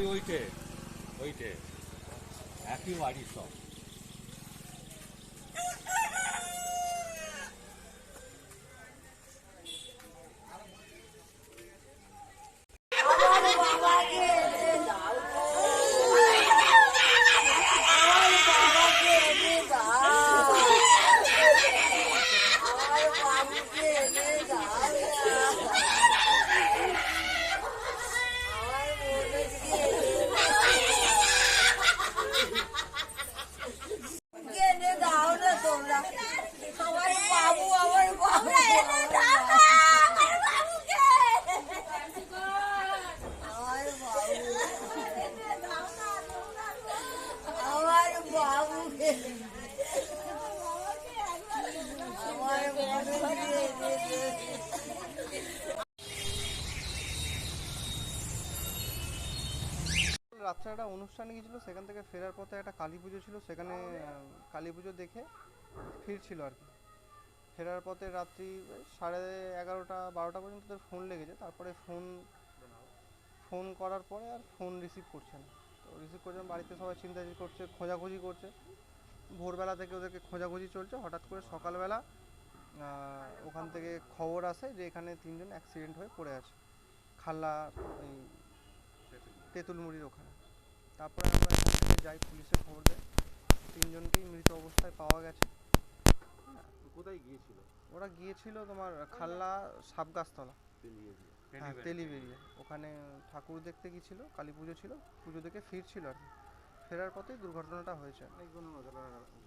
ওই ওইটে ওইটে। একই বাড়ির সব। রাত্রে একটা অনুষ্ঠানে গিয়েছিল, সেখান থেকে ফেরার পথে একটা কালী পুজো ছিল, সেখানে কালী পুজো দেখে ফিরছিল আর কি। ফেরার পথে রাত্রি সাড়ে এগারোটা, বারোটা পর্যন্ত ফোন লেগেছে, তারপরে ফোন ফোন করার পরে আর ফোন রিসিভ করছে না। রিসিভ করছে বাড়িতে সবাই চিন্তা করছে খোঁজাখুঁজি করছে। ভোরবেলা থেকে ওদেরকে খোঁজাখুঁজি চলছে হঠাৎ করে সকালবেলা ওখান থেকে খবর আসে যে এখানে তিনজন অ্যাক্সিডেন্ট হয়ে পড়ে আছে। খাল্লা ওই তেঁতুলমুড়ির ওখানে। তারপরে আমরা যাই পুলিশে খবর দেয়। তিনজনকেই মৃত অবস্থায় পাওয়া গেছে। কোথায় গিয়েছিল? ওরা গিয়েছিল তোমার খাল্লা সাবগাছতলা হ্যাঁ তেলিবেরিয়া ওখানে ঠাকুর দেখতে গিয়েছিল কালী পুজো ছিল। পুজো দেখে ফিরছিল আর কি। ফেরার পথেই দুর্ঘটনাটা হয়েছে।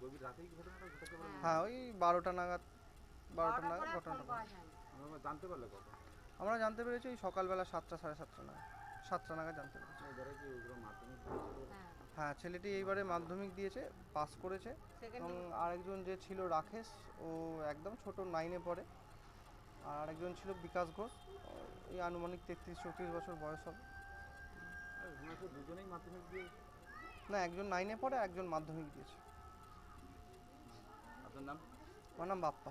গভীর রাতেই ঘটনাটা ঘটেছে বলে হ্যাঁ ওই বারোটা নাগাদ বারোটা নাগাদ ঘটনাটা ঘটেছে। আমরা জানতে পারলে আমরা জানতে পেরেছি ওই সকালবেলা সাতটা সাড়ে সাতটা নাগাদ। সাতটা নাগাদ জানতে পেরেছি। মাধ্যমিক দিয়েছিল হ্যাঁ। ছেলেটি এইবারে মাধ্যমিক দিয়েছে পাস করেছে। এবং আরেকজন যে ছিল রাকেশ ও একদম ছোট নাইনে পড়ে। আর আরেকজন ছিল বিকাশ ঘোষ। এই আনুমানিক তেত্রিশ চৌত্রিশ বছর বয়স হবে। দুজনেই মাধ্যমিক দিয়ে না একজন নাইনে পড়ে একজন মাধ্যমিক দিয়েছে। আপনার নাম? আমার নাম বাপ্পা।